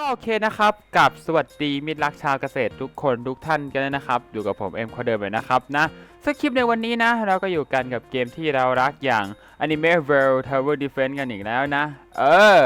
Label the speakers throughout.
Speaker 1: ก็โอเคนะครับกับสวัสดีมิตรรักชาวเกษตรทุกคนทุกท่านกันนะครับอยู่กับผมเอ็มคอเดิมเลยนะครับนะสคลิปในวันนี้นะ เราก็อยู่กันกับเกมที่เรารักอย่าง Anime World Tower Defense กันอีกแล้วนะ เออ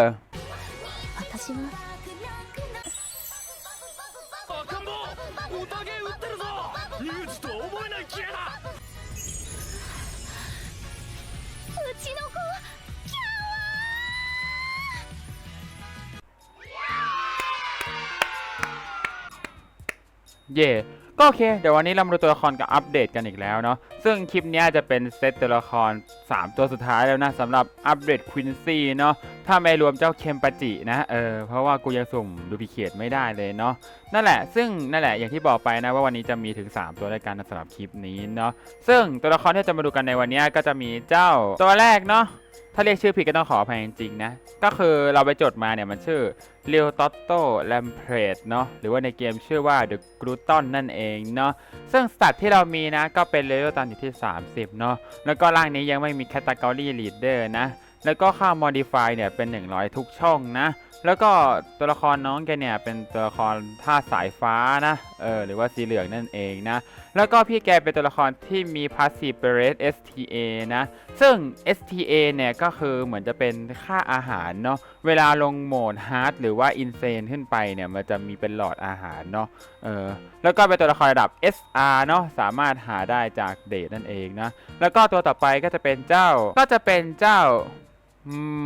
Speaker 1: เย่ก็โอเค เดี๋ยววันนี้เรามาดูตัวละครกับอัปเดตกันอีกแล้วเนาะซึ่งคลิปนี้จะเป็นเซตตัวละคร 3 ตัวสุดท้ายแล้วนะสำหรับอัปเดตควินซี่เนาะถ้าไม่รวมเจ้าเคมปาจินะเออเพราะว่ากูยังสุ่มดูพิเคตไม่ได้เลยเนาะนั่นแหละ ซึ่งนั่นแหละอย่างที่บอกไปนะว่าวันนี้จะมีถึง 3 ตัวด้วยกันสำหรับคลิปนี้เนาะซึ่งตัวละครที่จะมาดูกันในวันนี้ก็จะมีเจ้าตัวแรกเนาะ ถ้าเรียกชื่อผิดก็ต้องขออภัยจริงๆนะ ก็คือเราไปจดมาเนี่ยมันชื่อเรียวตอตโต้แลมเพรดเนาะหรือว่าในเกมชื่อว่าเดอะกรูตันนั่นเองเนาะซึ่งสัตว์ที่เรามีนะก็เป็นเลเวลตันอยู่ที่ 30 เนาะแล้วก็ร่างนี้ยังไม่มีแคตตากรีลีดเดอร์นะ แล้วก็ค่า modify เนี่ยเป็น 100 ทุกช่องนะ แล้วก็ตัวละครน้องแกเนี่ยเป็นตัวละครท่าสายฟ้านะเออหรือว่าสีเหลืองนั่นเองนะแล้วก็พี่แกเป็นตัวละครที่มี passive b e r e t STA นะซึ่ง STA เนี่ยก็คือเหมือนจะเป็นค่าอาหารเนาะเวลาลงโหมด Hard หรือว่า Insane ขึ้นไปเนี่ยมันจะมีเป็นหลอดอาหารเนาะเออแล้วก็เป็นตัวละครระดับ SR เนาะสามารถหาได้จากเดทนั่นเองนะแล้วก็ตัวต่อไปก็จะเป็นเจ้าก็จะเป็นเจ้า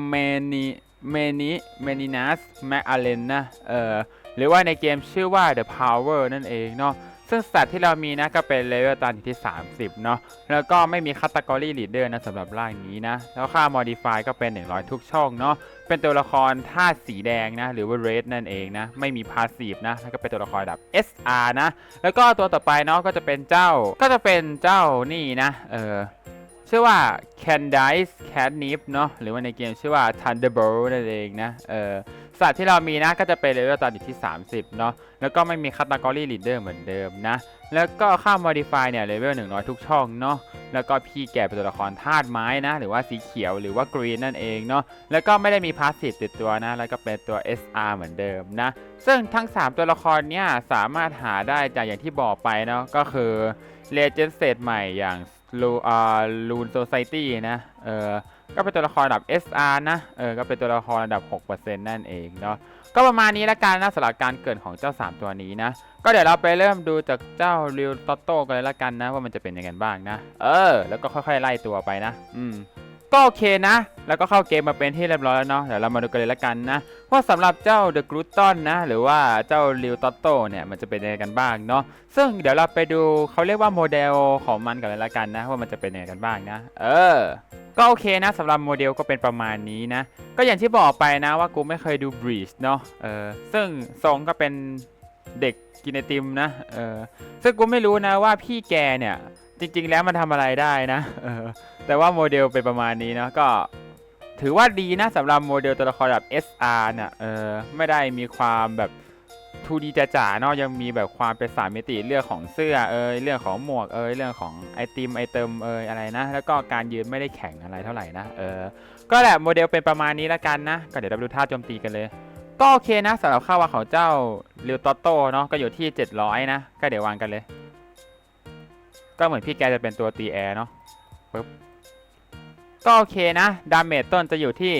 Speaker 1: เมนิ เมนิเมนินัสแมคอาเลนนะเออหรือว่าในเกมชื่อว่า The Power นั่นเองเนาะซึ่งสัตว์ที่เรามีนะก็เป็นเลเวลตันที่ 30 เนาะแล้วก็ไม่มีคัตกรีลีดเดอร์นะสำหรับร่างนี้นะ แล้วค่า modify ก็เป็น 100 ทุกช่องเนาะเป็นตัวละครท่าตุสีแดงนะ หรือว่า red นั่นเองนะ ไม่มี passive นะ แล้วก็เป็นตัวละครดับ SR นะ แล้วก็ตัวต่อไปเนาะก็จะเป็นเจ้าก็จะเป็นเจ้านี่นะเออ ชื่อว่า Candice Catnip เนาะหรือว่าในเกมชื่อว่า Thunderbolt นั่นเองนะเออสัตว์ที่เรามีนะก็จะเป็นเลเวลตันอยู่ที่ 30 เนาะแล้วก็ไม่มีคัตกรีลีดเดอร์เหมือนเดิมนะ แล้วก็ค่า modify เนี่ยเลเวล100 ทุกช่องเนาะแล้วก็พี่แกเป็นตัวละครธาตุไม้นะ หรือว่าสีเขียวหรือว่ากรีนนั่นเองเนาะแล้วก็ไม่ได้มีพาสซีฟติดตัวนะ แล้วก็เป็นตัว SR เหมือนเดิมนะ ซึ่งทั้ง 3 ตัวละครเนี่ยสามารถหาได้จากอย่างที่บอกไปเนาะก็คือ Legend Set ใหม่อย่าง ลูอ่าลูนโซไซตี้นะ เออก็เป็นตัวละครระดับ SR นะ เออ ก็เป็นตัวละครระดับ 6%นั่นเองเนาะ ก็ประมาณนี้ละกันนะสำหรับการเกิดของเจ้า 3 ตัวนี้นะ ก็เดี๋ยวเราไปเริ่มดูจากเจ้าริวตอตโต้กันเลยละกันนะ ว่ามันจะเป็นยังไงบ้างนะ เออ แล้วก็ค่อยๆไล่ตัวไปนะ อืม ก็โอเคนะ แล้วก็เข้าเกมมาเป็นที่เรียบร้อยแล้วเนาะเดี๋ยวเรามาดูกันเลยละกันนะว่าสำหรับเจ้า The g r u t o n นนะ หรือว่าเจ้าริวตอตโต้เนี่ยมันจะเป็นยังไงกันบ้างเนาะซึ่งเดี๋ยวเราไปดูเขาเรียกว่าโมเดลของมันกันเลยละกันนะ ว่ามันจะเป็นยังไงกันบ้างนะ เออ ก็โอเคนะสำหรับโมเดลก็เป็นประมาณนี้นะ ก็อย่างที่บอกไปนะว่ากูไม่เคยดูบรีชเนาะเออซึ่งทรงก็เป็นเด็กกินไอติมนะเออซึ่งกูไม่รู้นะว่าพี่แกเนี่ย จริง ๆ แล้วมันทำอะไรได้นะเออแต่ว่าโมเดลเป็นประมาณนี้นะก็ ถือว่าดีนะสำหรับโมเดลตัวละครแบบ SR เนี่ยเออไม่ได้มีความแบบ 2D จ๋าๆเนาะยังมีแบบความเป็นสามมิติเรื่องของเสื้อเอยเรื่องของหมวกเอยเรื่องของไอติมไอเติมเอยอะไรนะ แล้วก็การยืนไม่ได้แข็งอะไรเท่าไหร่นะเออก็แหละโมเดลเป็นประมาณนี้ละกันนะก็เดี๋ยวเราดูท่าโจมตีกันเลย ก็โอเคนะสำหรับค่าวาของเจ้าริวตอโต้เนาะก็อยู่ที่ 700 นะ ก็เดี๋ยววางกันเลย ก็เหมือนพี่แกจะเป็นตัวตีแอร์เนาะปึ๊บก็โอเคนะ ดาเมจต้นจะอยู่ที่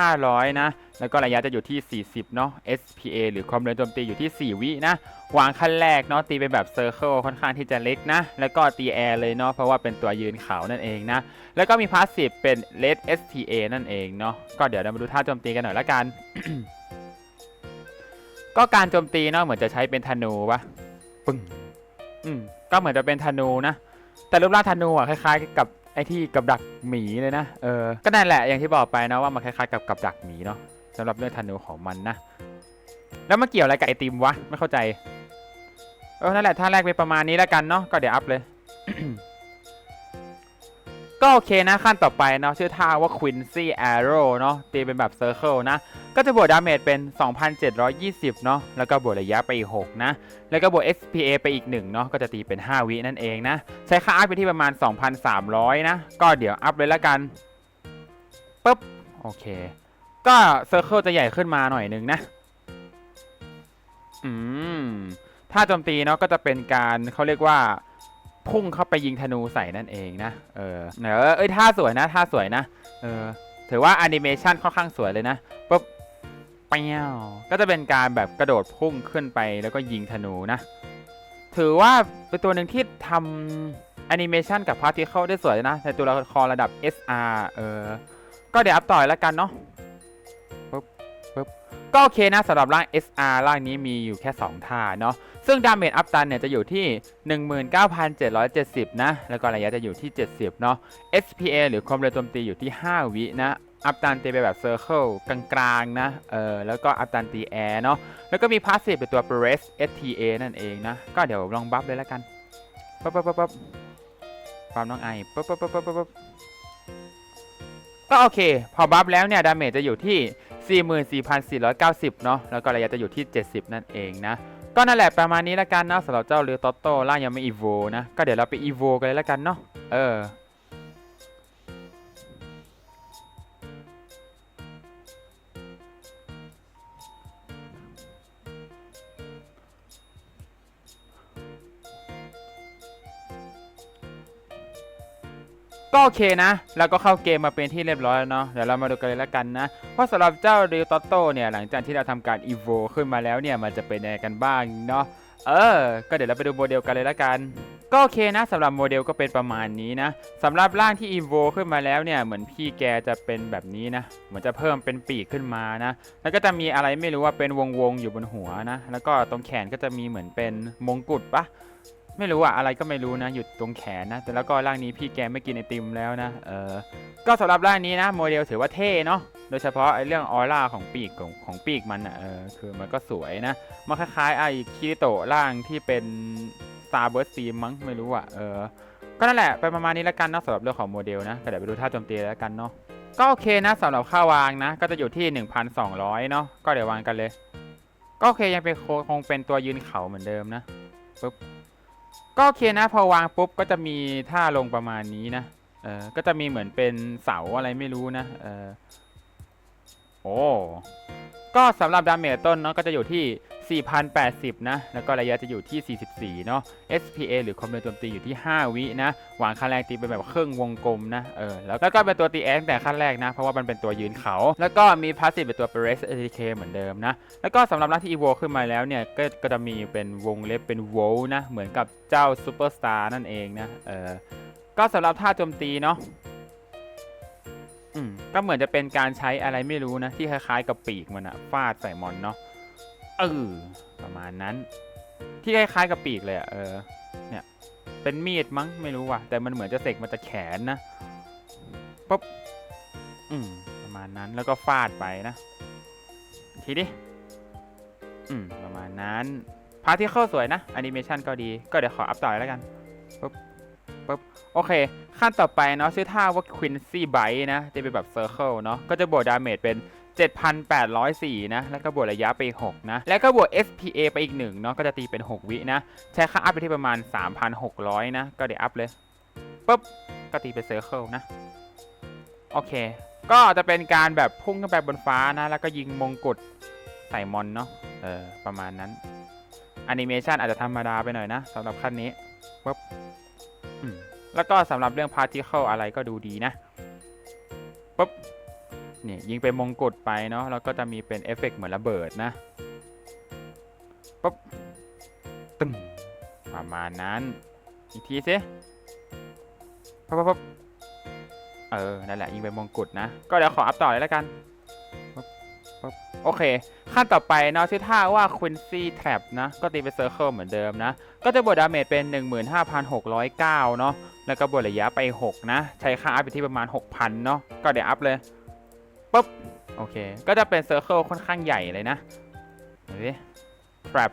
Speaker 1: 1,500 นะ แล้วก็ระยะจะอยู่ที่ 40 เนาะ SPA หรือความเร็วโจมตีอยู่ที่ 4 วินะ วางขั้นแรกเนาะ ตีเป็นแบบเซอร์เคิลค่อนข้างที่จะเล็กนะ แล้วก็ตีแอร์เลยเนาะ เพราะว่าเป็นตัวยืนเขานั่นเองนะ แล้วก็มีพาสซีฟเป็น Red STA นั่นเองเนาะ ก็เดี๋ยวเรามาดูท่าโจมตีกันหน่อยละกัน ก็การโจมตีเนาะเหมือนจะใช้เป็นธนูปะปึ้ง อืม ก็เหมือนจะเป็นธนูนะ แต่รูปร่างธนูอะคล้ายๆ กับไอ้ที่กับดักหมีเลยนะ เออ ก็นั่นแหละอย่างที่บอกไปนะว่ามันคล้ายๆกับกับดักหมีเนาะสำหรับเรื่องธนูของมันนะ แล้วมันเกี่ยวอะไรกับไอติมวะ ไม่เข้าใจ เออ นั่นแหละท่าแรกเป็นประมาณนี้แล้วกันเนาะ ก็เดี๋ยวอัพเลย ก็โอเคนะขั้นต่อไปเนาะชื่อท่าว่า Quincy Arrow เนาะตีเป็นแบบ Circle นะ ก็จะบวกดาเมจเป็น 2,720 เนาะแล้วก็บวกระยะไปอีก 6 นะ แล้วก็บวก SPA ไปอีก 1 เนาะก็จะตีเป็น 5 วินั่นเองนะ ใช้ค่าอัพไปที่ประมาณ 2,300 นะ ก็เดี๋ยวอัพเลยละกันปุ๊บ โอเค ก็เซอร์เคิลจะใหญ่ขึ้นมาหน่อยนึงนะ อืม ถ้าโจมตีเนาะก็จะเป็นการเขาเรียกว่า พุ่งเข้าไปยิงธนูใส่นั่นเองนะ เออเนอเอ้ยท่าสวยนะท่าสวยนะ เออ ถือว่าแอนิเมชันค่อนข้างสวยเลยนะปุ๊บเปียวก็จะเป็นการแบบกระโดดพุ่งขึ้นไปแล้วก็ยิงธนูนะ ถือว่าเป็นตัวหนึ่งที่ทำแอนิเมชันกับพาร์ติเคิลได้สวยนะในตัวละครระดับ SR เออ ก็เดี๋ยวอัพต่อยแล้วกันเนาะปุ๊บปุ๊บก็โอเคนะสำหรับร่าง SR ร่างนี้มีอยู่แค่ 2 ท่าเนาะ ซึ่งดาเมจอัพตันเนี่ยจะอยู่ที่ 19,770 นะ แล้วก็ระยะจะอยู่ที่ 70 เนาะ SPA หรือความเร็วโจมตีอยู่ที่ 5 วินะอัพตันตีไปแบบเซอร์เคิลกลางๆ นะ เออ แล้วก็อัพตันตีแอร์เนาะ แล้วก็มีพาสซีฟเป็นตัว Press STA นั่นเองนะ ก็เดี๋ยวลองบัฟเลยแล้วกัน ปั๊บปั๊บปั๊บปั๊บความน้องไอ ปั๊บปั๊บปั๊บปั๊บปั๊บก็โอเค พอบัฟแล้วเนี่ย ดาเมจจะอยู่ที่ 44,490 เนาะ แล้วก็ระยะจะอยู่ที่ 70 นั่นเองนะ ก็นั่นแหละประมาณนี้แล้วกันเนาะสำหรับเจ้าเรือตอตโต้ล่างยังไม่อีโวนะ ก็เดี๋ยวเราไปอีโวกันเลยแล้วกันเนาะเออ ก็โอเคนะ แล้วก็เข้าเกมมาเป็นที่เรียบร้อยแล้วเนาะ เดี๋ยวเรามาดูกันเลยล้วกันนะ เพราะสำหรับเจ้าเรือตอโต้เนี่ย หลังจากที่เราทำการอีโวขึ้นมาแล้วเนี่ย มันจะเป็นยังไงกันบ้างเนาะ เออ ก็เดี๋ยวเราไปดูโมเดลกันเลยละกัน ก็โอเคนะสำหรับโมเดลก็เป็นประมาณนี้นะสำหรับร่างที่ e v o ขึ้นมาแล้วเนี่ย เหมือนพี่แกจะเป็นแบบนี้นะ เหมือนจะเพิ่มเป็นปีกขึ้นมานะ แล้วก็จะมีอะไรไม่รู้ว่าเป็นวงๆอยู่บนหัวนะ แล้วก็ตรงแขนก็จะมีเหมือนเป็นมงกุฎปะ ไม่รู้อะอะไรก็ไม่รู้นะอยู่ตรงแขนนะ แต่แล้วก็ร่างนี้พี่แกไม่กินไอติมแล้วนะเออก็สำหรับร่างนี้นะโมเดลถือว่าเท่เนาะโดยเฉพาะไอเรื่องออร่าของปีกของของปีกมันอะเออคือมันก็สวยนะมันคล้ายๆไอคิริโตะร่างที่เป็น Star Burst Team มั้งไม่รู้อะเออก็นั่นแหละไปประมาณนี้แล้วกันนะสำหรับเรื่องของโมเดลนะก็เดี๋ยวไปดูท่าโจมตีแล้วกันเนาะก็โอเคนะสำหรับค่าวางนะ ก็จะอยู่ที่ 1,200 เนาะก็เดี๋ยววางกันเลย ก็โอเคยังเป็นคคงเป็นตัวยืนเขาเหมือนเดิมนะปุ๊บ ก็โอเคนะพอวางปุ๊บก็จะมีท่าลงประมาณนี้นะ เออก็จะมีเหมือนเป็นเสาอะไรไม่รู้นะ เออโอ้ ก็สำหรับดาเมจต้นเนาะก็จะอยู่ที่ 4,080 นะ แล้วก็ระยะจะอยู่ที่ 44 เนาะ SPA หรือความเร็วโจมตีอยู่ที่ 5 วินะ หวางขั้นแรกตีเป็นแบบเครื่องวงกลมนะ เออ แล้วก็เป็นตัวตีแอตแต่ขั้นแรกนะ เพราะว่ามันเป็นตัวยืนเขา แล้วก็มีพาสซีฟเป็นตัว Press ATK เหมือนเดิมนะ แล้วก็สำหรับร่าที่ EVO ขึ้นมาแล้วเนี่ย ก็ก็จะมีเป็นวงเล็บเป็นโวลนะ เหมือนกับเจ้าซูเปอร์สตาร์นั่นเองนะ เออ ก็สำหรับท่าโจมตีเนาะอืมก็เหมือนจะเป็นการใช้อะไรไม่รู้นะ ที่คล้ายๆกับปีกมันอะฟาดใส่มอนเนาะ เออประมาณนั้น ที่คล้ายๆกับปีกเลยอะเออเนี่ยเป็นมีดมั้งไม่รู้ว่ะ แต่มันเหมือนจะเสกมาจากแขนนะปุ๊บอืมประมาณนั้นแล้วก็ฟาดไปนะทีดิอืมประมาณนั้นพาร์ทที่เข้าสวยนะแอนิเมชันก็ดีก็เดี๋ยวขออัพต่อแล้วกันปุ๊บปุ๊บโอเค ขั้นต่อไปเนาะชื่อท่าว่า Quincy Bite นะ จะเป็นแบบ Circle เนาะก็จะบวกดาเมจเป็น 7,804 นะ แล้วก็บวกระยะไปอีก6นะ แล้วก็บวก SPA ไปอีก1เนาะ ก็จะตีเป็น 6 วินะ ใช้ค่าอัพไปที่ประมาณ 3,600 นะ ก็เดี๋ยวอัพเลยปุ๊บ ก็ตีเป็น Circle นะ โอเค ก็จะเป็นการแบบพุ่งขึ้นไปบนฟ้านะ แล้วก็ยิงมงกุฎใส่มอนเนาะ เออ ประมาณนั้นแอนิเมชันอาจจะธรรมดาไปหน่อยนะสำหรับขั้นนี้ปุ๊บแล้วก็สำหรับเรื่องพาร์ติเคิลอะไรก็ดูดีนะปุ๊บ นี่ยยิงเป็นมงกุฎไปเนาะแล้วก็จะมีเป็นเอฟเฟกต์เหมือนระเบิดนะปุ๊บตึ้มประมาณนั้น อีกทีสิปุ๊บปุ๊บปุ๊บเออ นั่นแหละยิงเป็นมงกุฎนะ ก็เดี๋ยวขออัพต่อเลยแล้วกันปุ๊บปุ๊บโอเค ขั้นต่อไปเนาะชื่อท่าว่า Quincy Trap นะ ก็ตีเป็นเซอร์เคิลเหมือนเดิมนะ ก็จะบวกดาเมจเป็น 15,609 เนาะแล้วก็บวกระยะไป 6 นะ ใช้ค่าอัพไปที่ประมาณ 6,000 เนาะก็เดี๋ยวอัพเลย ปุ๊บ โอเค ก็จะเป็นเซอร์เคิลค่อนข้างใหญ่เลยนะเห็นไหม trap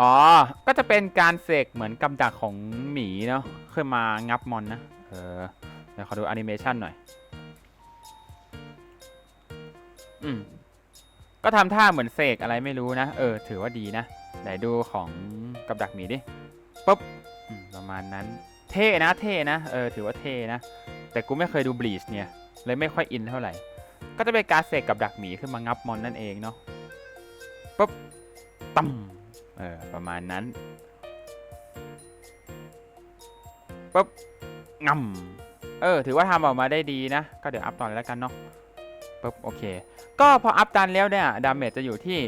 Speaker 1: อ๋อ ก็จะเป็นการเสกเหมือนกำดักของหมีเนาะขึ้นมางับมอนนะ เออ เดี๋ยวขอดูแอนิเมชันหน่อย อืม ก็ทำท่าเหมือนเสกอะไรไม่รู้นะ เออ ถือว่าดีนะ ไหนดูของกับดักหมีดิปุ๊บประมาณนั้น เท่นะ เท่นะ เออ ถือว่าเท่นะ แต่กูไม่เคยดูบลีชเนี่ย เลยไม่ค่อยอินเท่าไหร่ ก็จะเป็นการเสกกับดักหมีขึ้นมางับมอนนั่นเองเนาะปุ๊บตั้มเออประมาณนั้นปุ๊บงำเออ ถือว่าทำออกมาได้ดีนะ ก็เดี๋ยวอัพต่อเลยแล้วกันเนาะปุ๊บโอเค ก็พออัพตันแล้วเนี่ย ดาเมจจะอยู่ที่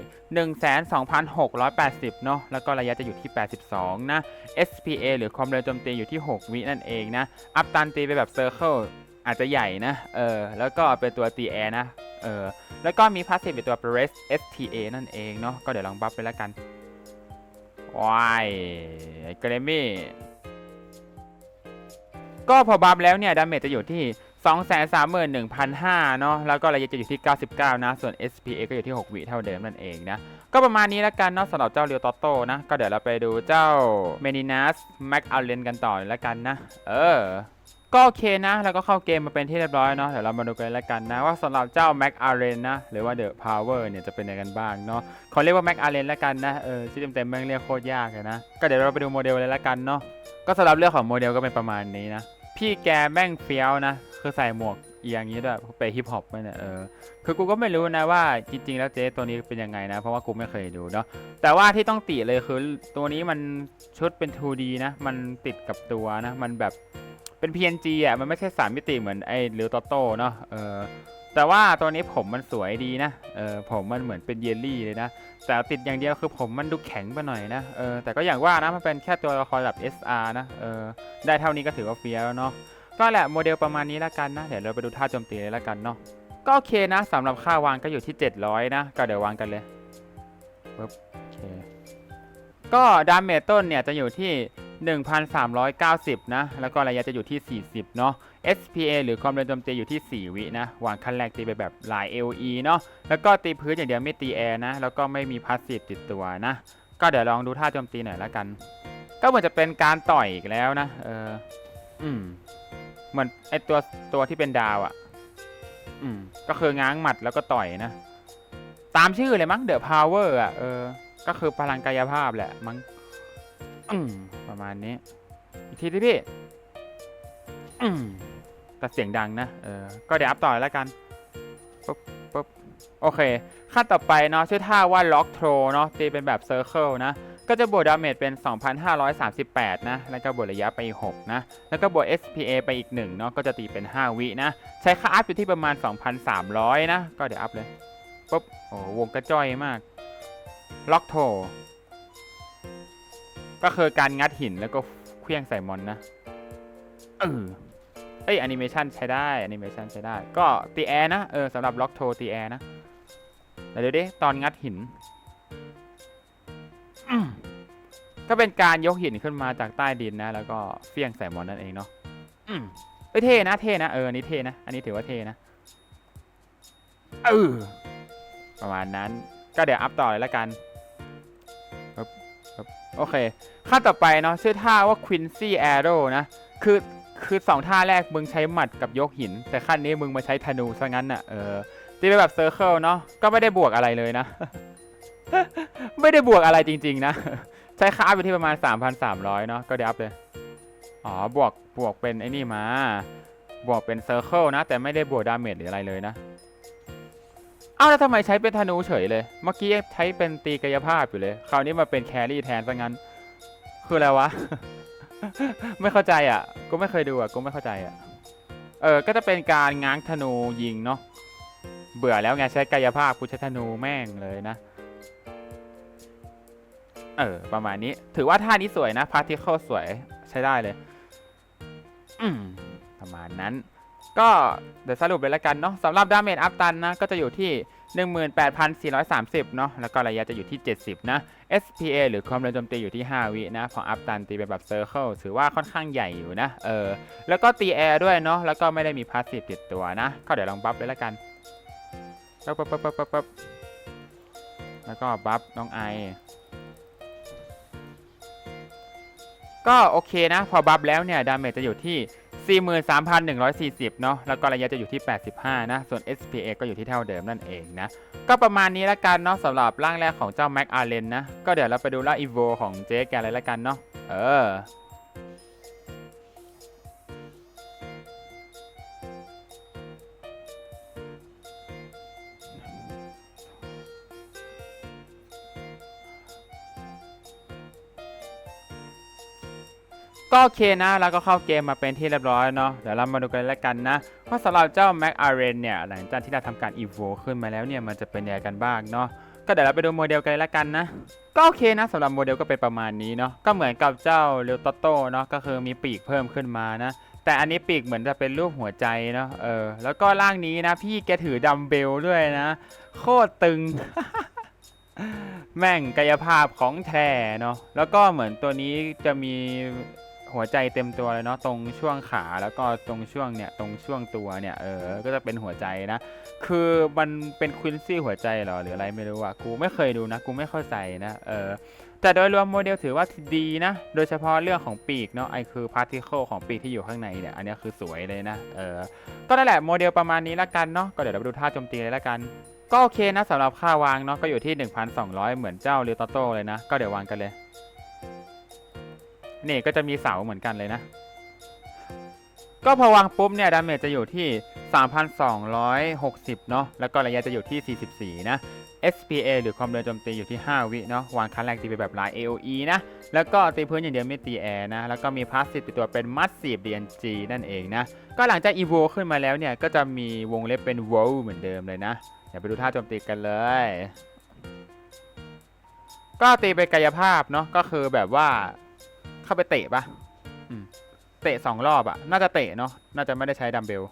Speaker 1: 12,680 เนาะแล้วก็ระยะจะอยู่ที่ 82 นะ SPA หรือความเร็วโจมตีอยู่ที่ 6 วินั่นเองนะ อัพตันตีไปแบบเซอร์เคิล อาจจะใหญ่นะ เออ แล้วก็เป็นตัว ตีแอร์นะ เออ แล้วก็มีพาสซีฟเป็นตัว Press STA นั่นเองเนาะ ก็เดี๋ยวลองบัฟไปแล้วกันว้ายเกรมี่ ก็พอบัฟแล้วเนี่ย ดาเมจจะอยู่ที่ 231,500 เนาะ แล้วก็ระยะจะอยู่ที่ 99 นะ ส่วน SPA ก็อยู่ที่ 6 วิเท่าเดิมนั่นเองนะ ก็ประมาณนี้แล้วกันเนาะสำหรับเจ้าเรียวตอโต้นะ ก็เดี๋ยวเราไปดูเจ้าเมนินัสแม็กอัลเลนกันต่อลยแล้วกันนะ เออ ก็โอเคนะ แล้วก็เข้าเกมมาเป็นที่เรียบร้อยเนาะเดี๋ยวเรามาดูกันแล้วกันนะ ว่าสำหรับเจ้าแม็กอาร์เรนนะ หรือว่าเดอะพาวเวอร์เนี่ยจะเป็นยังไงกันบ้างเนาะเขาเรียกว่าแม็กอาร์เรนแล้วกันนะเออชื่อเต็มๆแม่งเรียกโคตรยากเลยนะ ก็เดี๋ยวเราไปดูโมเดลเลยแล้วกันเนาะก็สำหรับเรื่องของโมเดลก็เป็นประมาณนี้นะพี่แกแม่งเฟี้ยวนะคือใส่หมวกเอียงนี้ด้วยไปฮิปฮอปไปเนี่ยเออคือกูก็ไม่รู้นะว่าจริง ๆ แล้วเจ๊ตัวนี้เป็นยังไงนะ เพราะว่ากูไม่เคยดูเนาะแต่ว่าที่ต้องติเลยคือตัวนี้มันชุดเป็น 2D นะ มันติดกับตัวนะ มันแบบ เป็น PNG อะมันไม่ใช่3มิติเหมือนไอ้หรือโตโต้เนาะเออแต่ว่าตัวนี้ผมมันสวยดีนะเออผมมันเหมือนเป็นเยลลี่เลยนะ แต่ติดอย่างเดียวคือผมมันดูแข็งไปหน่อยนะเออแต่ก็อย่างว่านะมันเป็นแค่ตัวละครระดับ SR นะเออได้เท่านี้ก็ถือว่าเฟี้ยวแล้วเนาะก็แหละโมเดลประมาณนี้แล้วกันนะ เดี๋ยวเราไปดูท่าโจมตีเลยแล้วกันเนาะก็โอเคนะสำหรับค่าวางก็อยู่ที่ 700 นะ ก็เดี๋ยววางกันเลยปึ๊บโอเคก็ดาเมจต้นเนี่ยจะอยู่ที่ 1,390 นะ แล้วก็ระยะจะอยู่ที่ 40 เนาะ SPA หรือความเร็วโจมตีอยู่ที่ 4 วินะ วางขั้นแรกตีไปแบบลาย LE เนาะ แล้วก็ตีพื้นอย่างเดียวไม่ตีแอร์นะ แล้วก็ไม่มีพาสซีฟติดตัวนะ ก็เดี๋ยวลองดูท่าโจมตีหน่อยล้วกัน ก็เหมือนจะเป็นการต่อยอีกแล้วนะ เออ อืม เหมือนไอตัวตัวที่เป็นดาวอะ่ะ อืม ก็คือง้างหมัดแล้วก็ต่อยนะ ตามชื่อเลยมั้งเดอะพาวเวอร์อะ เออ ก็คือพลังกายภาพแหละมั้งอืม ประมาณนี้ อีกทีที่พี่แต่เสียงดังนะ เออ ก็เดี๋ยวอัพต่อแล้วกัน ปุ๊บปุ๊บโอเค ขั้นต่อไปเนาะชื่อท่าว่าล็อกโทรเนาะ ตีเป็นแบบเซอร์เคิลนะ ก็จะบวกดาเมจเป็น 2,538 นะ แล้วก็บวกระยะไปอีก 6 นะ แล้วก็บวก SPA ไปอีก 1 เนาะ ก็จะตีเป็น 5 วินะ ใช้ค่าอัพอยู่ที่ประมาณ 2,300 นะ ก็เดี๋ยวอัพเลย ปุ๊บ โอ้วงกระจ้อยมาก ล็อกโท ก็คือการงัดหินแล้วก็เคลื่องใส่มอนนะเออเอ้ยแอนิเมชันใช้ได้แอนิเมชันใช้ได้ ก็ตีแอร์นะ เออสำหรับล็อกโทตีแอร์นะเดี๋ยวดิตอนงัดหินอืมก็เป็นการยกหินขึ้นมาจากใต้ดินนะ แล้วก็เฟี้ยงใส่มอนนั่นเองเนาะอืมเอ้ยเท่นะเท่นะเอออันนี้เท่นะ อันนี้ถือว่าเท่นะเออประมาณนั้น ก็เดี๋ยวอัพต่อเลยละกันปึ๊บ ปึ๊บโอเคขั้นต่อไปเนาะชื่อท่าว่า Quincy Arrow นะ คือคือสองท่าแรกมึงใช้หมัดกับยกหิน แต่ขั้นนี้มึงมาใช้ธนูซะงั้นอะเออตีไปแบบเซอร์เคิลเนาะก็ไม่ได้บวกอะไรเลยนะ ไม่ได้บวกอะไรจริง ๆ นะ ใช้ค่าอยู่ที่ประมาณ 3,300 เนาะก็เดี๋ยวอัพเลย อ๋อบวกบวกเป็นไอ้นี่มา บวกเป็นเซอร์เคิลนะ แต่ไม่ได้บวกดาเมจหรืออะไรเลยนะ อ้าวแล้วทำไมใช้เป็นธนูเฉยเลย เมื่อกี้ใช้เป็นตีกายภาพอยู่เลย คราวนี้มาเป็นแครี่แทนซะงั้น คืออะไรวะ ไม่เข้าใจอะกูไม่เคยดูอะกูไม่เข้าใจอะ เออ ก็จะเป็นการง้างธนูยิงเนาะ เบื่อแล้วไงใช้กายภาพกูใช้ธนูแม่งเลยนะ เออ ประมาณนี้ ถือว่าท่านี้สวยนะพาร์ติเคิลสวยใช้ได้เลยอืมประมาณนั้น ก็เดี๋ยวสรุปเลยละกันเนาะสำหรับดาเมจอัพตันนะก็จะอยู่ที่ 18,430 เนาะแล้วก็ระยะจะอยู่ที่ 70 นะ SPA หรือความเร็วโจมตีอยู่ที่ 5 วินะพออัพตันตีเป็นแบบเซอร์เคิลถือว่าค่อนข้างใหญ่อยู่นะ เออ แล้วก็ตีแอร์ด้วยเนาะแล้วก็ไม่ได้มีพาสซีฟติดตัวนะ ก็เดี๋ยวลองบัฟเลยละกันปั๊บปั๊บปั๊บปั๊บปั๊บแล้วก็บัฟน้องไอก็โอเคนะ พอบัฟแล้วเนี่ย ดาเมจจะอยู่ที่ 43,140 เนาะแล้วก็ระยะจะอยู่ที่ 85 นะ ส่วน SPA ก็อยู่ที่เท่าเดิมนั่นเองนะ ก็ประมาณนี้ละกันเนาะสำหรับร่างแรกของเจ้า Mac a r l e n นะ ก็เดี๋ยวเราไปดูร่าง Evo ของเจ๊แกเลยละกันเนาะเออ ก็โอเคนะแล้วก็เข้าเกมมาเป็นที่เรียบร้อยเนาะเดี๋ยวเรามาดูกันแล้วกันนะว่าสำหรับเจ้า Mac a r e n เนี่ยหลังจากที่เราทำการ evo ขึ้นมาแล้วเนี่ยมันจะเป็นยังไงกันบ้างเนาะก็เดี๋ยวเราไปดูโมเดลกันเลยละกันนะ ก็โอเคนะสำหรับโมเดลก็เป็นประมาณนี้เนาะก็เหมือนกับเจ้าเร o โตโต้เนาะก็คือมีปีกเพิ่มขึ้นมานะแต่อันนี้ปีกเหมือนจะเป็นรูปหัวใจเนาะเออแล้วก็ล่างนี้นะ พี่แกถือดัมเบลด้วยนะ โคตรตึง แม่งกายภาพของแท้เนาะแล้วก็เหมือนตัวนี้จะมี หัวใจเต็มตัวเลยเนาะตรงช่วงขาแล้วก็ตรงช่วงเนี่ยตรงช่วงตัวเนี่ยเออก็จะเป็นหัวใจนะ คือมันเป็นควินซี่หัวใจหรอหรืออะไรไม่รู้อะกูไม่เคยดูนะกูไม่เข้าใจนะเออแต่โดยรวมโมเดลถือว่าดีนะ โดยเฉพาะเรื่องของปีกเนาะไอคือพาร์ติเคิลของปีกที่อยู่ข้างในเนี่ย อันนี้คือสวยเลยนะ เออ ก็นั่นแหละโมเดลประมาณนี้ละกันเนาะ ก็เดี๋ยวเราไปดูท่าโจมตีเลยละกัน ก็โอเคนะสำหรับค่าวางเนาะ ก็อยู่ที่ 1,200 เหมือนเจ้าเรโตโต้เลยนะ ก็เดี๋ยววางกันเลย นี่ก็จะมีเสาเหมือนกันเลยนะ ก็พอวางปุ๊บเนี่ยดาเมจจะอยู่ที่ 3,260 เนาะแล้วก็ระยะจะอยู่ที่ 44 นะ SPA หรือความเร็วโจมตีอยู่ที่ 5 วิเนาะวางครั้งแรกตีไปแบบลาย AOE นะ แล้วก็ตีพื้นอย่างเดียวไม่ตีแอร์นะ แล้วก็มีพาสซีฟติดตัวเป็น Massive DNG นั่นเองนะ ก็หลังจาก EVO ขึ้นมาแล้วเนี่ย ก็จะมีวงเล็บเป็น w o เหมือนเดิมเลยนะ เดี๋ยวไปดูท่าโจมตีกันเลย ก็ตีไปกายภาพเนาะก็คือแบบว่า เข้าไปเตะปะอืมเตะสองรอบอะน่าจะเตะเนาะน่าจะไม่ได้ใช้ดัมเบล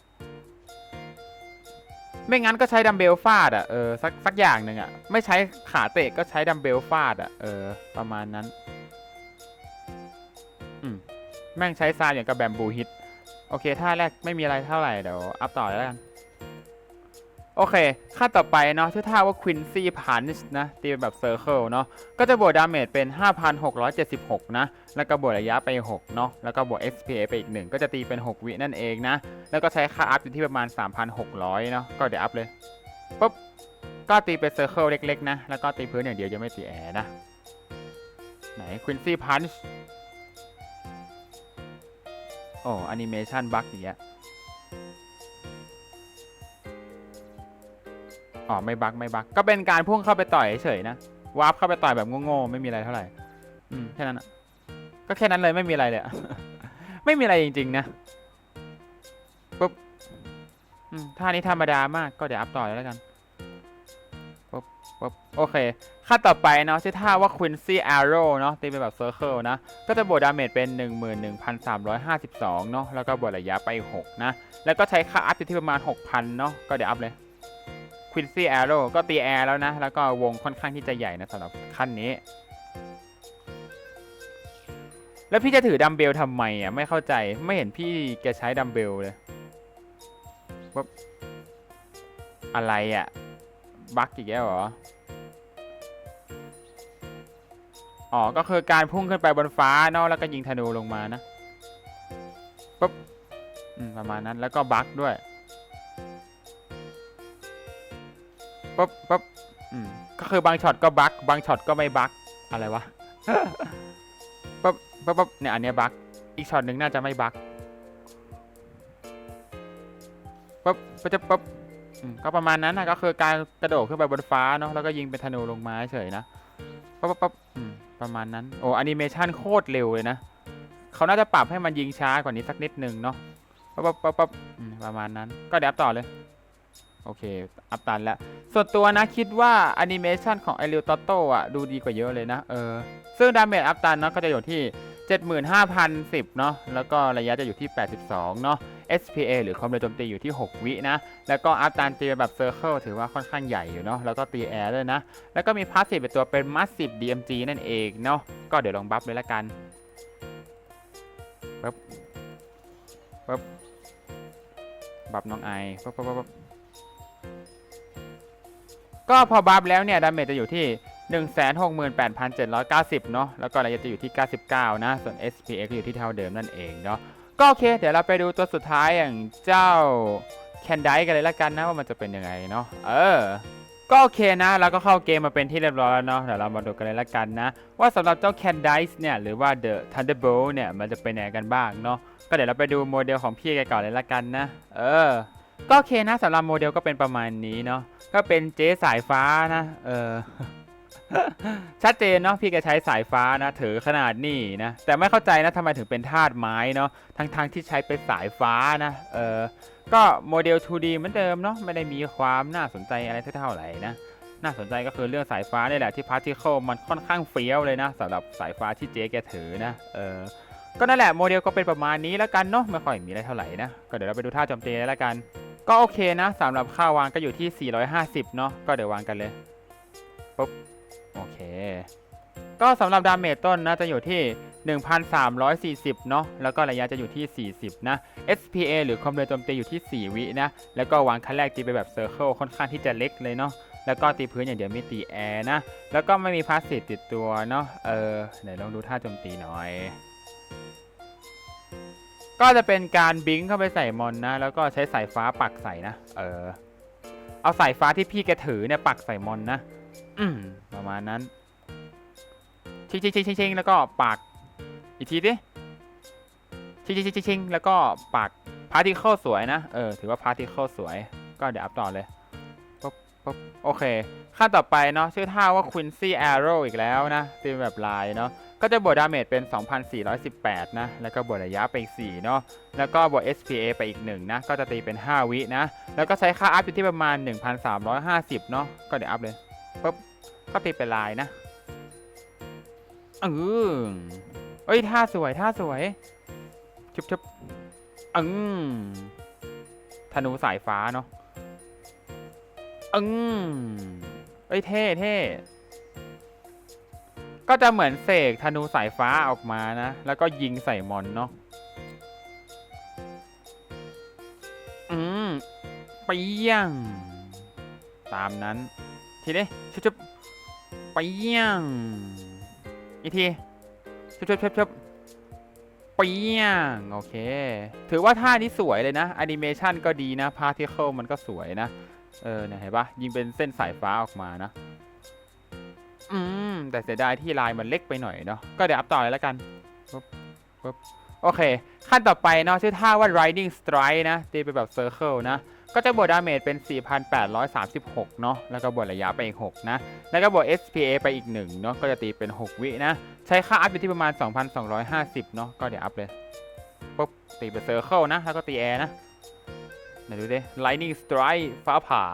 Speaker 1: ไม่งั้นก็ใช้ดัมเบลฟาดอะเออสักสักอย่างหนึ่งอะไม่ใช้ขาเตะก็ใช้ดัมเบลฟาดอะเออ ประมาณนั้น อืมแม่งใช้ซายอย่างกับแบมบูฮิต โอเคท่าแรกไม่มีอะไรเท่าไหร่ เดี๋ยวอัพต่อยแล้วกัน โอเค ค่าต่อไปเนาะชื่อท่าว่า Quincy Punch นะ ตีแบบเซอร์เคิลเนาะ ก็จะบวกดาเมจเป็น 5,676 นะ แล้วก็บวกระยะไป 6 เนาะ แล้วก็บวก XPA ไปอีก 1 ก็จะตีเป็น 6 วินั่นเองนะ แล้วก็ใช้ค่าอัพอยู่ที่ประมาณ 3,600 เนาะ ก็เดี๋ยวอัพเลย ปุ๊บ ก็ตีเป็นเซอร์เคิลเล็ก ๆ นะ แล้วก็ตีพื้นอย่างเดียวยังไม่ตีแอร์นะ ไหน Quincy Punch โอ้แอนิเมชันบั๊กอย่างเงี้ย อ๋อไม่บักไม่บักก็เป็นการพุ่งเข้าไปต่อยเฉยๆนะวาร์ปเข้าไปต่อยแบบโง่ๆไม่มีอะไรเท่าไหร่ อืมแค่นั้นอะก็แค่นั้นเลยไม่มีอะไรเลยไม่มีอะไรจริง ๆ นะปุ๊บอืมท่านี้ธรรมดามากก็เดี๋ยวอัพต่อยแล้วกันปุ๊บปุ๊บโอเคค่าต่อไปเนาะชื่อท่าว่า Quincy Arrow เนาะตีเป็นแบบ Circle นะ ก็จะบวกดาเมจเป็น 11,352 เนาะแล้วก็บวกระยะไป 6 นะ แล้วก็ใช้ค่าอัพอยู่ที่ประมาณ 6,000 เนาะก็เดี๋ยวอัพเลย Quincy Arrow ก็ตีแอร์แล้วนะ แล้วก็วงค่อนข้างที่จะใหญ่นะสำหรับขั้นนี้ แล้วพี่จะถือดัมเบลทำไมอะ ไม่เข้าใจไม่เห็นพี่แกใช้ดัมเบลเลยว่าอะไรอะ บั๊กอีกแล้วเหรอ อ๋อ ก็คือการพุ่งขึ้นไปบนฟ้าเนาะแล้วก็ยิงธนูลงมานะปุ๊บประมาณนั้นแล้วก็บั๊กด้วย ปุ๊บปุ๊บอืมก็คือบางช็อตก็บั๊กบางช็อตก็ไม่บั๊กอะไรวะปุ๊บปุ๊บปุ๊บเนี่ยอันเนี้ยบั๊กอีกช็อตหนึ่งน่าจะไม่บั๊กปุ๊บปุ๊บจะปุ๊บอืมก็ประมาณนั้นนะก็คือการกระโดดขึ้นไปบนฟ้าเนาะแล้วก็ยิงเป็นธนูลงมาเฉยนะปุ๊บปุ๊บปุ๊บอืมประมาณนั้นโอ้แอนิเมชันโคตรเร็วเลยนะเขาน่าจะปรับให้มันยิงช้ากว่านี้สักนิดนึงเนาะปุ๊บปุ๊บปุ๊บปุ๊บอืมประมาณนั้น ก็เดี๋ยวอัพต่อเลย โอเค อัพตันแล้ว ส่วนตัวนะคิดว่าแอนิเมชันของไอริวโตโต้อะดูดีกว่าเยอะเลยนะ เออ ซึ่งดาเมจอัพตันเนาะก็จะอยู่ที่ 75,010 เนาะ แล้วก็ระยะจะอยู่ที่ 82 เนาะ SPA หรือความเร็วโจมตีอยู่ที่ 6 วินะ แล้วก็อัพตันตีแบบเซอร์เคิลถือว่าค่อนข้างใหญ่อยู่เนาะ แล้วก็ตีแอร์ด้วยนะ แล้วก็มีพาสซีฟเป็นตัวเป็น Massive DMG นั่นเองเนาะ ก็เดี๋ยวลองบัฟเลยละกันปึ๊บปึ๊บบัฟน้องไอปึ๊บปึ๊บปึ๊บ ก็พอบัฟแล้วเนี่ยดาเมจจะอยู่ที่ 168,790 เนาะแล้วก็ระยะจะอยู่ที่ 99 นะ ส่วน SPA ก็อยู่ที่เท่าเดิมนั่นเองเนาะก็โอเค เดี๋ยวเราไปดูตัวสุดท้ายอย่างเจ้าแคนไดกันเลยละกันนะว่ามันจะเป็นยังไงเนาะเออก็โอเคนะแล้วก็เข้าเกมมาเป็นที่เรียบร้อยแล้วเนาะเดี๋ยวเรามาดูกันเลยละกันนะ ว่าสำหรับเจ้าแคนไดส์เนี่ยหรือว่า The Thunderbolt เนี่ยมันจะเป็นยังไงกันบ้างเนาะก็เดี๋ยวเราไปดูโมเดลของพี่กันก่อนเลยละกันนะ เออ ก็โอเคนะสำหรับโมเดลก็เป็นประมาณนี้เนาะก็เป็นเจ๊สายฟ้านะเออชัดเจนเนาะพี่แกใช้สายฟ้านะถือขนาดนี้นะแต่ไม่เข้าใจนะทำไมถึงเป็นธาตุไม้เนาะทั้งทงๆที่ใช้เป็นสายฟ้านะเออก็โมเดล 2D เหมือนเดิมเนาะไม่ได้มีความน่าสนใจอะไรเท่าไหร่นะน่าสนใจก็คือเรื่องสายฟ้านี่แหละที่พาร์ติเคิลมันค่อนข้างเฟี้ยวเลยนะสำหรับสายฟ้าที่เจ๊แกถือนะเออก็นั่นแหละโมเดลก็เป็นประมาณนี้แล้วกันเนาะไม่ค่อยมีอะไรเท่าไหร่นะก็เดี๋ยวเราไปดูท่าโจมตีแล้วกัน ก็โอเคนะสำหรับค่าวางก็อยู่ที่ 450 เนาะก็เดี๋ยววางกันเลยปุ๊บโอเค ก็สำหรับดาเมจต้นนะจะอยู่ที่ 1,340 เนาะแล้วก็ระยะจะอยู่ที่ 40 นะ SPA หรือความเร็วโจมตีอยู่ที่ 4 วินะ แล้วก็วางคั้นแรกตีไปแบบเซอร์เคิลค่อนข้างที่จะเล็กเลยเนาะแล้วก็ตีพื้นอย่างเดียวไม่ตีแอร์นะ แล้วก็ไม่มีพาสซีฟติดตัวเนาะเออไหนลองดูท่าโจมตีหน่อย ก็จะเป็นการบิงเข้าไปใส่มอนนะ แล้วก็ใช้สายฟ้าปักใส่นะ เออ เอาสายฟ้าที่พี่แกถือเนี่ยปักใส่มอนนะอืมประมาณนั้น ชิงชิงชิงชิงชิงแล้วก็ปัก อีกทีดิชิงชิงชิงชิงชิงแล้วก็ปักพาร์ติเคิลสวยนะ เออ ถือว่าพาร์ติเคิลสวย ก็เดี๋ยวอัพต่อเลยปุ๊บปุ๊บโอเค ขั้นต่อไปเนาะ ชื่อท่าว่า Quincy Arrow อีกแล้วนะตีแบบลายเนาะ ก็จะบวกดาเมจเป็น 2,418 นะ แล้วก็บวกระยะไปอีก 4 เนาะ แล้วก็บวก SPA ไปอีก 1 นะ ก็จะตีเป็น 5 วินะ แล้วก็ใช้ค่าอัพอยู่ที่ประมาณ 1,350 เนาะ ก็เดี๋ยวอัพเลยปุ๊บ ก็ตีเป็นลายนะเออเอ้ย ท่าสวย ท่าสวย ชุบชุบอืมธนูสายฟ้าเนาะอืมเอ้ย เท่เท่ ก็จะเหมือนเสกธนูสายฟ้าออกมานะ แล้วก็ยิงใส่มอนเนาะอืมเปียงตามนั้น ทีนี้ชุบชุบเปียงอีกทีชุบชุบชุบชุบเปียงโอเค ถือว่าท่านี้สวยเลยนะแอนิเมชันก็ดีนะพาร์ติเคิลมันก็สวยนะ เออเนี่ยเห็นปะยิงเป็นเส้นสายฟ้าออกมานะ อืม แต่เสียดายที่ลายมันเล็กไปหน่อยเนาะก็เดี๋ยวอัพต่อเลยแล้วกันปุ๊บปุ๊บโอเค ขั้นต่อไปเนาะชื่อท่าว่า riding strike นะ ตีไปแบบ circle นะ ก็จะบวกดาเมจเป็น 4,836 เนาะแล้วก็บวกระยะไปอีก 6 นะ แล้วก็บวก SPA ไปอีก 1 เนาะก็จะตีเป็น 6 วินะ ใช้ค่าอัพอยู่ที่ประมาณ 2,250 เนาะก็เดี๋ยวอัพเลยปุ๊บตีเป็น circle นะ แล้วก็ตีแอร์นะไหนดูดิ lightning strike ฟ้าผ่า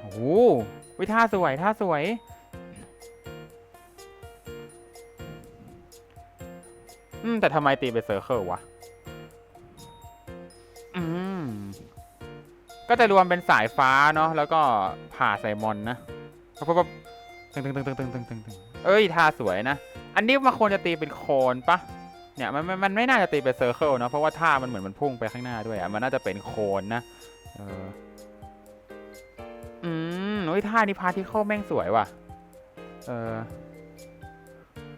Speaker 1: โอ้ วิท่าสวยท่าสวย อืม แต่ทำไมตีเป็นเซอร์เคิลวะ อืม ก็จะรวมเป็นสายฟ้าเนาะแล้วก็ผ่าใส่มอนนะปั๊บปั๊บตึงตึงตึงตึงตึงตึงตึงตึงเอ้ยท่าสวยนะ อันนี้มันควรจะตีเป็นโคนปะเนี่ยมันมันมันไม่น่าจะตีเป็นเซอร์เคิลเนอะเพราะว่าท่ามันเหมือนมันพุ่งไปข้างหน้าด้วยอะมันน่าจะเป็นโคนนะ เออ อืม โอ้ยท่านี้พาร์ติเคิลแม่งสวยว่ะ เออ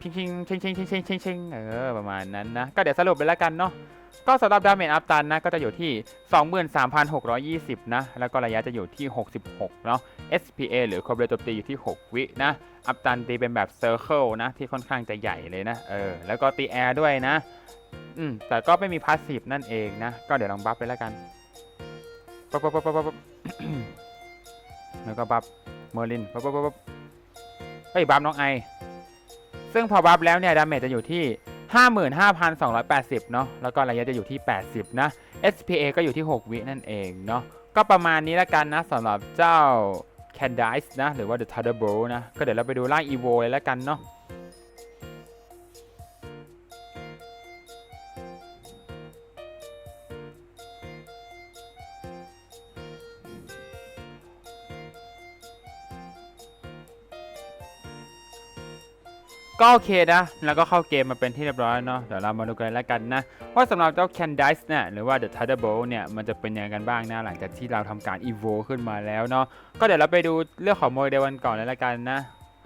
Speaker 1: ชิงชิงชิงชิงชิงชิงชิงชิงเออประมาณนั้นนะ ก็เดี๋ยวสรุปไปแล้วกันเนาะก็สำหรับดาเมจอัพตันนะ ก็จะอยู่ที่ 23,620 นะ แล้วก็ระยะจะอยู่ที่ 66 เนาะ SPA หรือความเร็วโจมตีอยู่ที่ 6 วินะ อัพตันตีเป็นแบบเซอร์เคิลนะ ที่ค่อนข้างจะใหญ่เลยนะ เออ แล้วก็ตีแอร์ด้วยนะ อืม แต่ก็ไม่มีพาสซีฟนั่นเองนะ ก็เดี๋ยวลองบัฟไปแล้วกันปั๊บปั๊บปั๊บปั๊บปั๊บ แล้วก็บัฟเมอร์ลินปั๊บปั๊บปั๊บปั๊บเฮ้ยบัฟน้องไอ ซึ่งพอบัฟแล้วเนี่ยดาเมจจะอยู่ที่ 55,280 เนาะแล้วก็ระยะจะอยู่ที่ 80 นะ SPA ก็อยู่ที่ 6 วินั่นเองเนาะก็ประมาณนี้แล้วกันนะสำหรับเจ้า Candice นะ หรือว่า The Thunderbolt นะ ก็เดี๋ยวเราไปดูล่าง Evo เลยแล้วกันเนาะ ก็โอเคนะ แล้วก็เข้าเกมมาเป็นที่เรียบร้อยเนาะ เดี๋ยวเรามาดูกันแล้วกันนะ ว่าสำหรับเจ้า Candice เนี่ยหรือว่า The Thunderbolt เนี่ย มันจะเป็นยังไงกันบ้างนะ หลังจากที่เราทำการ Evo ขึ้นมาแล้วเนาะ ก็เดี๋ยวเราไปดูเรื่องของโมเดลกันก่อนเลยละกันนะ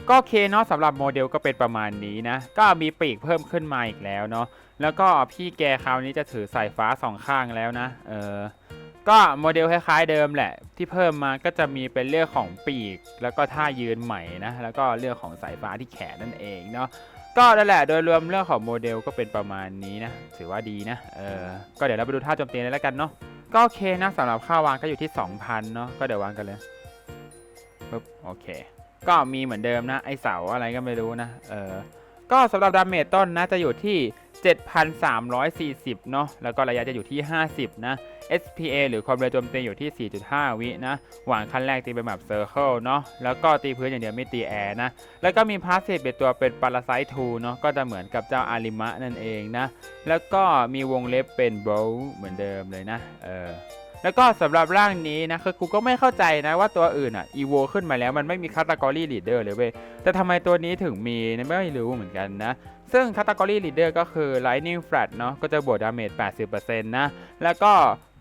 Speaker 1: ก็โอเคเนาะสำหรับโมเดลก็เป็นประมาณนี้นะ ก็มีปีกเพิ่มขึ้นมาอีกแล้วเนาะแล้วก็พี่แกคราวนี้จะถือสายฟ้าสองข้างแล้วนะ เออ ก็โมเดลคล้ายๆเดิมแหละ ที่เพิ่มมาก็จะมีเป็นเรื่องของปีก แล้วก็ท่ายืนใหม่นะ แล้วก็เรื่องของสายฟ้าที่แขนนั่นเองเนาะก็นั่นแหละโดยรวมเรื่องของโมเดลก็เป็นประมาณนี้นะถือว่าดีนะเออก็เดี๋ยวเราไปดูท่าโจมตีเลยแล้วกันเนาะก็โอเคนะสำหรับค่าวางก็อยู่ที่ 2,000เนาะก็เดี๋ยววางกันเลยปึ๊บโอเค ก็มีเหมือนเดิมนะ ไอเสาอะไรก็ไม่รู้นะเออ ก็สำหรับดาเมจต้นนะจะอยู่ที่ 7,340 เนาะแล้วก็ระยะจะอยู่ที่ 50 นะ SPA หรือความเร็วโจมตีอยู่ที่ 4.5 วินะ หวานขั้นแรกตีเป็นแบบเซอร์เคิลเนาะ แล้วก็ตีพื้นอย่างเดียวไม่ตีแอร์นะ แล้วก็มีพาสซีฟเป็นตัวเป็นปาราไซทูเนาะ ก็จะเหมือนกับเจ้าอาริมะนั่นเองนะ แล้วก็มีวงเล็บเป็นโบลเหมือนเดิมเลยนะ เออ แล้วก็สำหรับร่างนี้นะคือกูก็ไม่เข้าใจนะว่าตัวอื่นอะอีโวขึ้นมาแล้วมันไม่มีคาตากรีลีดเดอร์เลยเว้ยแต่ทำไมตัวนี้ถึงมีนะไม่รู้เหมือนกันนะ ซึ่งคาตากรีลีดเดอร์ก็คือ Lightning Flash เนาะก็จะบวกดาเมจ80%นะแล้วก็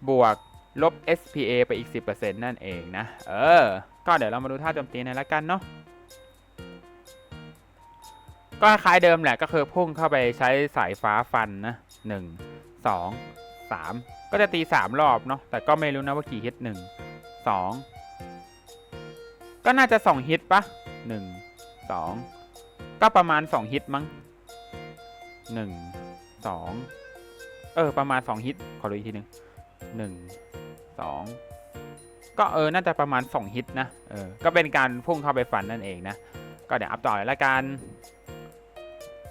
Speaker 1: บวกลบ SPA ไปอีก 10%นั่นเองนะ เออ ก็เดี๋ยวเรามาดูท่าโจมตีหน่อยละกันเนาะ ก็คล้ายเดิมแหละก็คือพุ่งเข้าไปใช้สายฟ้าฟันนะ 1 2 3 ก็จะตี 3 รอบเนาะแต่ก็ไม่รู้นะว่ากี่ฮิต1 2ก็น่าจะ2ฮิตปะ1 2ก็ประมาณ 2 ฮิตมั้ง1 2เออ ประมาณ 2 ฮิต ขอดูอีกทีหนึ่งหนึ่งสองก็เออ น่าจะประมาณ 2 ฮิตนะ เออ ก็เป็นการพุ่งเข้าไปฟันนั่นเองนะ ก็เดี๋ยวอัพต่อเลยละกัน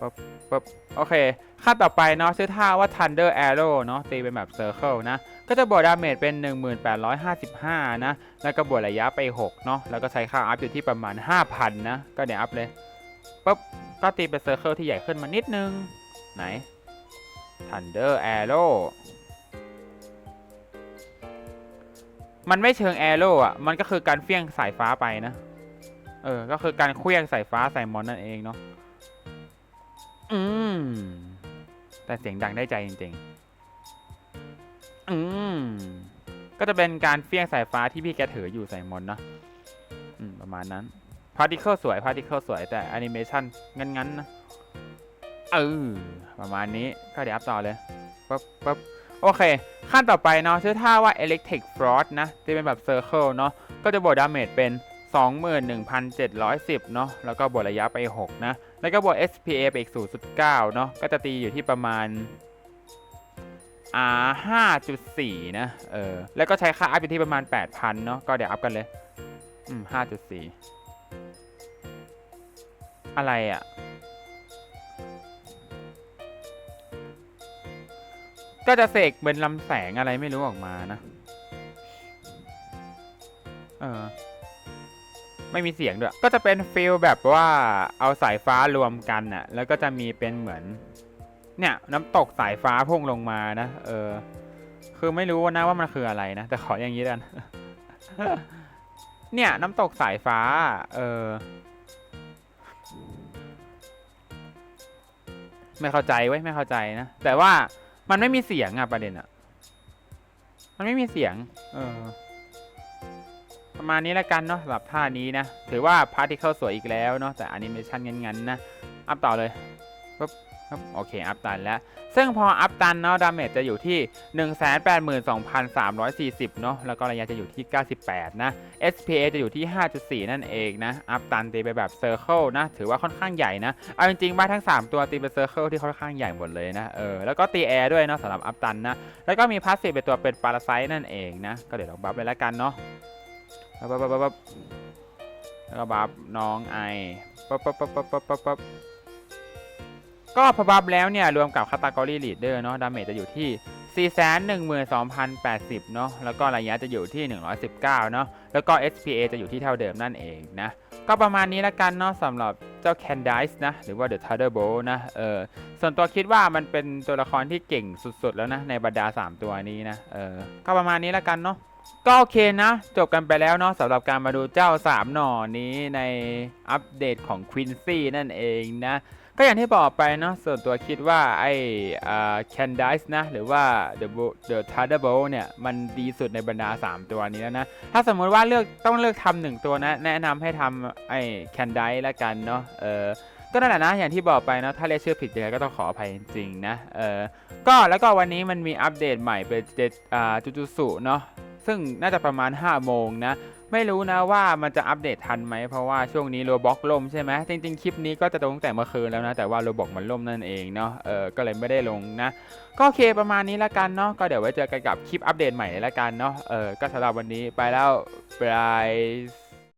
Speaker 1: ปึ๊บปึ๊บโอเคค่าต่อไปเนาะชื่อท่าว่า Thunder Arrow เนาะตีเป็นแบบ Circle นะ ก็จะบวกดาเมจเป็น 1855 นะ แล้วก็บวกระยะไป 6 เนาะแล้วก็ใช้ค่าอัพอยู่ที่ประมาณ 5,000 นะ ก็เดี๋ยวอัพเลยปึ๊บก็ตีเป็น Circle ที่ใหญ่ขึ้นมานิดนึง ไหน Thunder Arrow มันไม่เชิง Arrow อะมันก็คือการเฟี้ยงสายฟ้าไปนะ เออ ก็คือการเคลี้ยงสายฟ้าใส่มอนนั่นเองเนาะ อืม แต่เสียงดังได้ใจจริงๆ อืม ก็จะเป็นการเฟี้ยงสายฟ้าที่พี่แกถืออยู่ใส่มอนเนาะอืม ประมาณนั้น พาร์ติเคิลสวย พาร์ติเคิลสวยแต่แอนิเมชันงั้นๆนะ เออ ประมาณนี้ ก็เดี๋ยวอัพต่อเลยปั๊บปั๊บโอเค ขั้นต่อไปเนาะชื่อท่าว่า Electric Frost นะที่เป็นแบบ Circle เนาะ ก็จะบวกดาเมจเป็น 21,710 เนาะ แล้วก็บวกระยะไป 6 นะแล้วก็บวก SPA ไปอีก 0.9 เนาะก็จะตีอยู่ที่ประมาณอ่า5.4 นะ เออ แล้วก็ใช้ค่าอัพอยู่ที่ประมาณ 8,000 เนาะก็เดี๋ยวอัพกันเลย อืม 5.4 อะไรอะ่ะ ก็จะเสกเป็นลำแสงอะไรไม่รู้ออกมานะ เออ ไม่มีเสียงด้วย ก็จะเป็นฟิลแบบว่าเอาสายฟ้ารวมกันน่ะ แล้วก็จะมีเป็นเหมือน เนี่ยน้ำตกสายฟ้าพุ่งลงมานะ เออ คือไม่รู้นะว่ามันคืออะไรนะ แต่ขออย่างนี้กัน เนี่ยน้ำตกสายฟ้า เออ ไม่เข้าใจเว้ยไม่เข้าใจนะ แต่ว่ามันไม่มีเสียงอะประเด็นอะมันไม่มีเสียง เออ ประมาณนี้แล้วกันเนาะสำหรับท่านี้นะ ถือว่าพาร์ติเคิลสวยอีกแล้วเนาะแต่แอนิเมชันงั้นๆนะอัพต่อเลยปุ๊บปุ๊บโอเค อัพตันแล้ว ซึ่งพออัพตันเนาะดาเมจจะอยู่ที่ 182,340 เนาะแล้วก็ระยะจะอยู่ที่ 98 นะ SPA จะอยู่ที่ 5.4 นั่นเองนะ อัพตันตีไปแบบเซอร์เคิลนะ ถือว่าค่อนข้างใหญ่นะ เอาจริงๆบ้าทั้ง 3 ตัวตีเป็นเซอร์เคิลที่ค่อนข้างใหญ่หมดเลยนะ เออ แล้วก็ตีแอร์ด้วยเนาะสำหรับอัพตันนะ แล้วก็มีพาสซีฟเป็นตัวเป็นปาราไซนั่นเองนะ ก็เดี๋ยวลองบัฟเลยแล้วกันเนาะ ปั๊บปั๊บปั๊บแล้วก็บัฟน้องไอปั๊บปั๊บปั๊บปั๊บปั๊บปั๊บปั๊บก็พอบัฟแล้วเนี่ย รวมกับคาตากรีลีดเดอร์เนาะดาเมจจะอยู่ที่ 412,080 เนาะแล้วก็ระยะจะอยู่ที่ 119 เนาะแล้วก็ SPA จะอยู่ที่เท่าเดิมนั่นเองนะ ก็ประมาณนี้ละกันเนาะสำหรับเจ้า Candice นะ หรือว่า The Thunderbolt นะเออส่วนตัวคิดว่ามันเป็นตัวละครที่เก่งสุดๆ แล้วนะ ในบรรดา 3 ตัวนี้นะเออก็ประมาณนี้ละกันเนาะ ก็โอเคนะ จบกันไปแล้วเนาะสำหรับการมาดูเจ้า 3 หน่อนี้ในอัปเดตของ Quincy นั่นเองนะ ก็อย่างที่บอกไปเนาะส่วนตัวคิดว่าไอ้อ่า Candice นะ หรือว่า The Bo The t h u n d e r b o l เนี่ย มันดีสุดในบรรดา 3 ตัวนี้แล้วนะ ถ้าสมมติว่าเลือกต้องเลือกทำหนึ่งตัวนะ แนะนำให้ทำไอ้ Candice ละกันเนาะเออก็นั่นแหละนะอย่างที่บอกไปเนาะถ้าเรียกชื่อผิดยังไงก็ต้องขออภัยจริงๆนะเออก็แล้วก็วันนี้มันมีอัปเดตใหม่เป็นเจอ่าจูจูสุเนาะ ซึ่งน่าจะประมาณ 5 โมงนะ ไม่รู้นะว่ามันจะอัปเดตทันไหม เพราะว่าช่วงนี้โรบ็อกล่มใช่ไหมจริงๆ คลิปนี้ก็จะลงตั้งแต่เมื่อคืนแล้วนะ แต่ว่าโรบ็อกมันล่มนั่นเองเนาะเออก็เลยไม่ได้ลงนะ ก็โอเคประมาณนี้ละกันเนาะก็เดี๋ยวไว้เจอกันกับคลิปอัปเดตใหม่ละกันเนาะเออก็สำหรับวันนี้ไปแล้วบาย